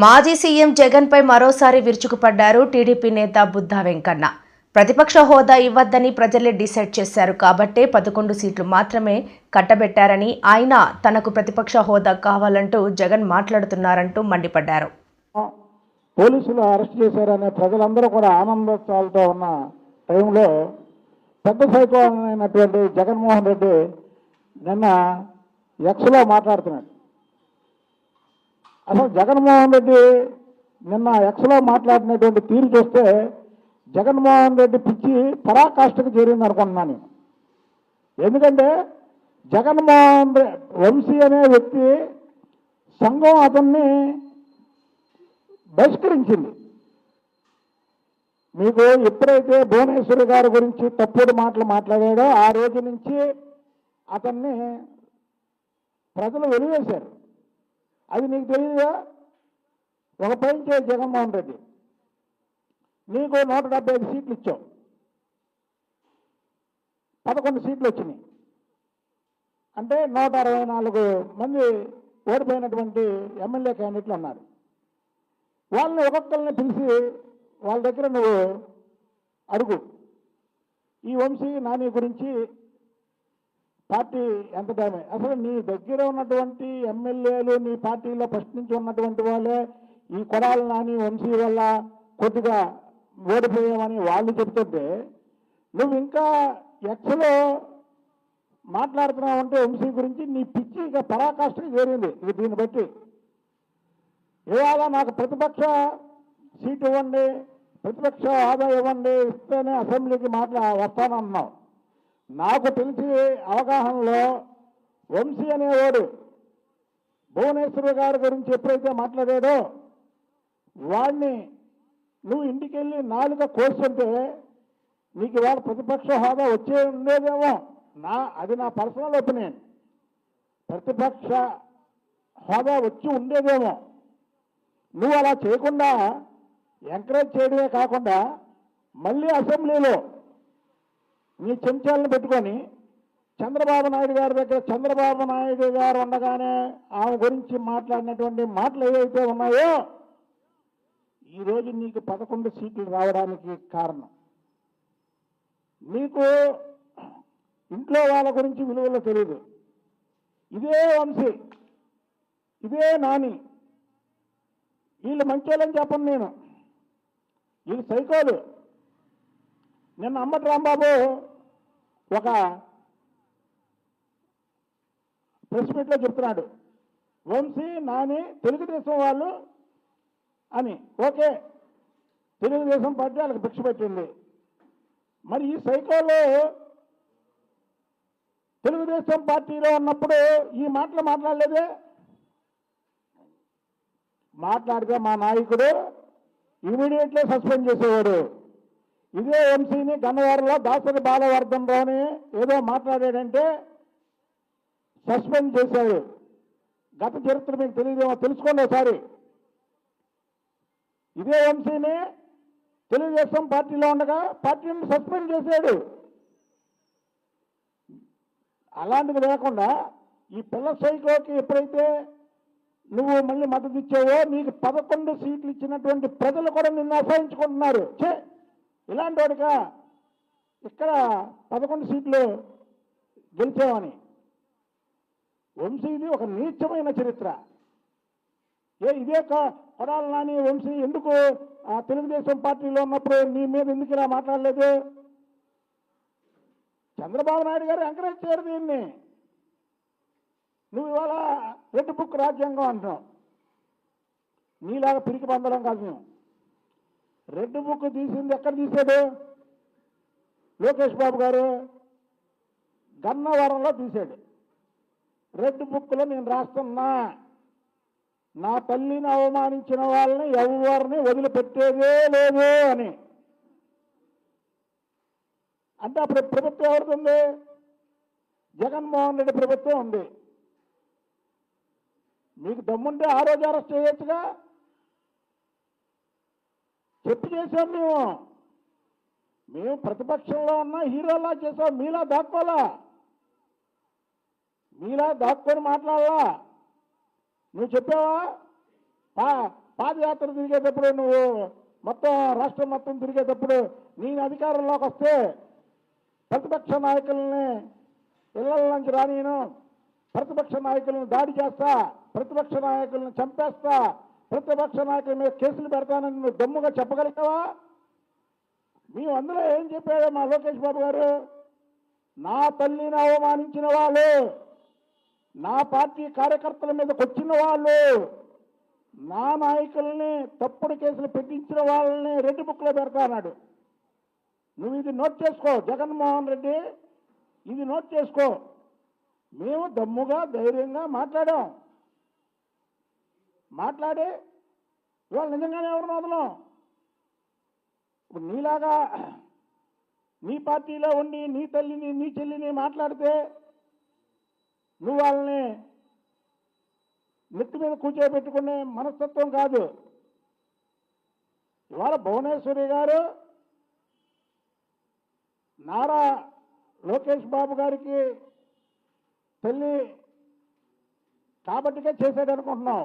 మాజీ సీఎం జగన్పై మరోసారి విరుచుకుపడ్డారు టీడీపీ నేత బుద్ధా వెంకన్న. ప్రతిపక్ష హోదా ఇవ్వద్దని ప్రజలే డిసైడ్ చేశారు కాబట్టే పదకొండు సీట్లు మాత్రమే కట్టబెట్టారని ఆయన తనకు ప్రతిపక్ష హోదా కావాలంటూ జగన్ మాట్లాడుతున్నారంటూ మండిపడ్డారు. పోలీసులు అరెస్ట్ చేశారనే ప్రజలందరూ కూడా ఆనందోత్సవాలతో ఉన్న టైంలో పెద్ద సైకో అయినటువంటి జగన్మోహన్ రెడ్డి నిన్న ఎక్స్లో మాట్లాడుతున్నాడు. అసలు జగన్మోహన్ రెడ్డి నిన్న ఎక్స్లో మాట్లాడినటువంటి తీరు చూస్తే జగన్మోహన్ రెడ్డి పిచ్చి పరాకాష్ఠకు చేరింది అనుకుంటున్నాను నేను. ఎందుకంటే జగన్మోహన్ వంశీ అనే వ్యక్తి సంఘం అతన్ని బహిష్కరించింది మీకు ఎప్పుడైతే భువనేశ్వరి గారి గురించి తప్పుడు మాటలు మాట్లాడాడో ఆ రోజు నుంచి అతన్ని ప్రజలు వెలివేశారు అది నీకు తెలియదుగా? ఒక పని చేయి జగన్మోహన్ రెడ్డి. నీకు నూట డెబ్బై ఐదు సీట్లు ఇచ్చాం. పదకొండు సీట్లు వచ్చినాయి. అంటే నూట అరవై నాలుగు మంది ఓడిపోయినటువంటి ఎమ్మెల్యే క్యాండిడేట్లు ఉన్నారు. వాళ్ళని ఒక్కొక్కరిని పిలిచి వాళ్ళ దగ్గర నువ్వు అడుగు. ఈ వంశీ నాని గురించి పార్టీ ఎంత టైమే అసలు నీ దగ్గర ఉన్నటువంటి ఎమ్మెల్యేలు నీ పార్టీలో ఫస్ట్ నుంచి ఉన్నటువంటి వాళ్ళే ఈ కొడాలి నాని వంశీ వల్ల కొద్దిగా ఓడిపోయామని వాళ్ళు చెప్తుంటే నువ్వు ఇంకా ఎక్స్లో మాట్లాడుతున్నావు అంటే వంశీ గురించి నీ పిచ్చి ఇక పరాకాష్ఠకి చేరింది. ఇది దీన్ని బట్టి ఇవాళ నాకు ప్రతిపక్ష సీట్ ఇవ్వండి ప్రతిపక్ష హోదా ఇవ్వండి ఇస్తేనే అసెంబ్లీకి మాట్లా వస్తానన్నావు. నాకు తెలిసి అవగాహనలో వంశీ అనేవాడు భువనేశ్వరి గారి గురించి ఎప్పుడైతే మాట్లాడాడో వాడిని నువ్వు ఇంటికి వెళ్ళి నాలుక కోసుంటే నీకు ఇవాళ ప్రతిపక్ష హోదా వచ్చే ఉండేదేమో. నా అది నా పర్సనల్ ఒపీనియన్. ప్రతిపక్ష హోదా వచ్చి ఉండేదేమో. నువ్వు అలా చేయకుండా ఎంకరేజ్ చేయడమే కాకుండా మళ్ళీ అసెంబ్లీలో మీ చెంచాలను పెట్టుకొని చంద్రబాబు నాయుడు గారి దగ్గర చంద్రబాబు నాయుడు గారు ఉండగానే ఆమె గురించి మాట్లాడినటువంటి మాటలు ఏవైతే ఉన్నాయో ఈరోజు నీకు పదకొండు సీట్లు రావడానికి కారణం. నీకు ఇంట్లో వాళ్ళ గురించి విలువలు తెలియదు ఇదే వంశీ ఇదే నాని. వీళ్ళు మంచోళ్ళని చెప్పను నేను. వీళ్ళు సైకోలు. నిన్న అమ్మటి రాంబాబు. ఒక ప్రెస్ మీట్లో చెప్తున్నాడు. వంశీ నాని తెలుగుదేశం వాళ్ళు అని. ఓకే తెలుగుదేశం పార్టీ వాళ్ళకి భిక్ష పెట్టింది. మరి ఈ సైకోలో తెలుగుదేశం పార్టీలో ఉన్నప్పుడు ఈ మాటలు మాట్లాడలేదే? మాట్లాడితే మా నాయకుడు ఇమీడియట్లీ సస్పెండ్ చేసేవాడు. ఇదే ఎంసీని గన్నవారిలో దాసరి బాలవర్ధన్ రావుని ఏదో మాట్లాడాడంటే సస్పెండ్ చేశాడు. గత చరిత్ర మీకు తెలియదేమో తెలుసుకోండి ఒకసారి. ఇదే ఎంసీని తెలుగుదేశం పార్టీలో ఉండగా పార్టీని సస్పెండ్ చేశాడు. అలాంటిది లేకుండా ఈ పిల్ల సైకోకి ఎప్పుడైతే నువ్వు మళ్ళీ మద్దతు ఇచ్చావో నీకు పదకొండు సీట్లు ఇచ్చినటువంటి ప్రజలు కూడా నిన్ను అసహించుకుంటున్నారు. చే ఇలాంటి వాడిగా ఇక్కడ పదకొండు సీట్లు గెలిచామని. వంశీది ఒక నీచమైన చరిత్ర. ఏ ఇదే క- కొడాలి నాని వంశీ ఎందుకు ఆ తెలుగుదేశం పార్టీలో ఉన్నప్పుడు నీ మీద ఎందుకు ఇలా మాట్లాడలేదు? చంద్రబాబు నాయుడు గారు ఎంకరేజ్ చేయరు దీన్ని. నువ్వు ఇవాళ రెడ్ బుక్ రాజ్యాంగం అంటున్నావు. నీలాగా పిరికి పందడం కాదు మేము. రెడ్ బుక్ తీసింది ఎక్కడ తీసాడు లోకేష్ బాబు గారు. గన్నవరంలో తీశాడు. రెడ్ బుక్లో నేను రాస్తున్నా. నా తల్లిని అవమానించిన వాళ్ళని ఎవరిని వదిలిపెట్టేదే లేదు అని. అంటే అప్పుడు ప్రభుత్వం ఎవరిది ఉంది? జగన్మోహన్ రెడ్డి ప్రభుత్వం ఉంది. మీకు దమ్ముంటే ఆ రోజు అరెస్ట్ చేయొచ్చుగా? చెప్పి చేసాం మేము. మేము ప్రతిపక్షంలో ఉన్న హీరోలా చేసాం మీలా దాక్కోలా? మీలా దాక్కొని మాట్లాడాలా? నువ్వు చెప్పావా? పా పాదయాత్ర తిరిగేటప్పుడు నువ్వు మొత్తం రాష్ట్రం మొత్తం తిరిగేటప్పుడు నేను అధికారంలోకి వస్తే ప్రతిపక్ష నాయకుల్ని ఇళ్ళలోంచి నుంచి రానియను. ప్రతిపక్ష నాయకులను దాడి చేస్తా. ప్రతిపక్ష నాయకులను చంపేస్తా. ప్రతిపక్ష నాయకుల మీద కేసులు పెడతానని నువ్వు దమ్ముగా చెప్పగలిగావా? మేము అందులో ఏం చెప్పాడు మా లోకేష్ బాబు గారు? నా తల్లిని అవమానించిన వాళ్ళు నా పార్టీ కార్యకర్తల మీదకి వచ్చిన వాళ్ళు నా నాయకుల్ని తప్పుడు కేసులు పెట్టించిన వాళ్ళని రెడ్డి బుక్లో పెడతా అన్నాడు. నువ్వు ఇది నోట్ చేసుకో జగన్మోహన్ రెడ్డి ఇది నోట్ చేసుకో. మేము దమ్ముగా ధైర్యంగా మాట్లాడాం. మాట్లాడి ఇవాళ నిజంగానే ఎవరిని వదలం ఇప్పుడు నీలాగా నీ పార్టీలో ఉండి నీ తల్లిని నీ చెల్లిని మాట్లాడితే నువ్వు వాళ్ళని నెత్తి మీద కూర్చోబెట్టుకునే మనస్తత్వం కాదు. ఇవాళ భువనేశ్వరి గారు నారా లోకేష్ బాబు గారికి తల్లి కాబట్టిగా చేశాడు అనుకుంటున్నాం.